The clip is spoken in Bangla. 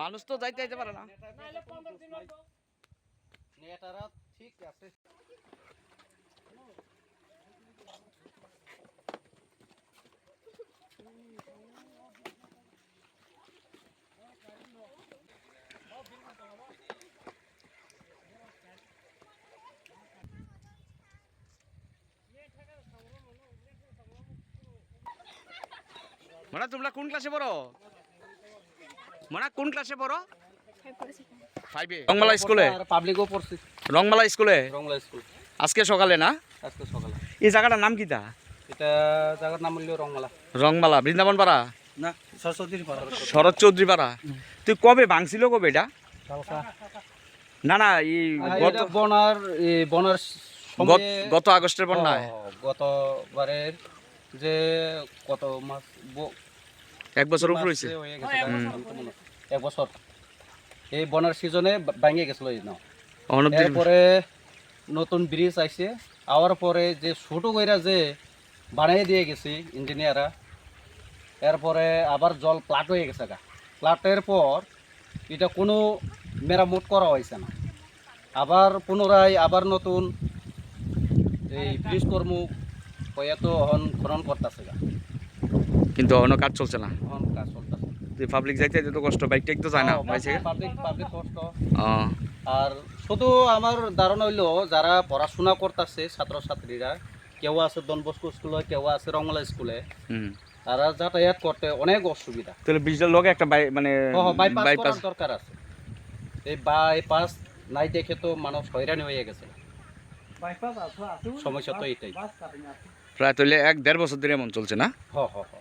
মানুষ তো যাইতে যাইতে পারে না। ঠিক আছে। মানে তোমরা কোন ক্লাসে পড়ো? মানে কোন ক্লাসে পড়ো? ফাইভে রংমালা স্কুলে? পাবলিকও পড়ছি। রংমালা স্কুলে? আজকে সকালে না? আজকে সকালে। এই জায়গাটার নাম কিতা এটা জায়গার নাম হলো রংমালা। রংমালা বৃন্দাবন পাড়া? না শরৎ চৌধুরী পাড়া। তুই কবে ভাঙছিল কবে এটা? না না এই গত বনার বনার গত- আগস্টের বন্যায়। গতবারের যে কত মাস এক বছর উপর হয়েছে। এক বছর এই বনার সিজনে ভাঙে গেছিল এই নাও। এরপরে নতুন ব্রিজ আইছে। আওয়ার পরে যে ছোট কইরা যে বানিয়ে দিয়ে গেছি ইঞ্জিনিয়াররা এরপরে আবার জল প্লাট হয়ে গেছে গা। প্লাটের পর এটা কোনো মেরামত করা হয়েছে না। আবার পুনরায় আবার নতুন এই ব্রিজ কর্ম হয়ে তো হন খনন করতেছে গা। কিন্তু অন্য কাজ চলছে না। পাবলিক যাইতে তো কষ্ট বাইক টেক তো যায় না পাইছে পাবলিক পাবলিক কষ্ট। আর শুধু আমার ধারণা হইল যারা পড়াশোনা করতেছে ছাত্রছাত্রীরা কেউ আছে ডনবস্কো স্কুলে কেউ আছে রংলা স্কুলে তারা যাতায়াত করতে অনেক অসুবিধা। তাহলে বিশটার লগে একটা বাই মানে বাইপাস বাইপাস দরকার আছে। এই বাইপাস নাই দেখে তো মানুষ হয়রানি হয়ে গেছে। সমস্যা তো এটাই প্রায় তাহলে এক দেড় বছর ধরে এমন চলছে না? হ হ হ।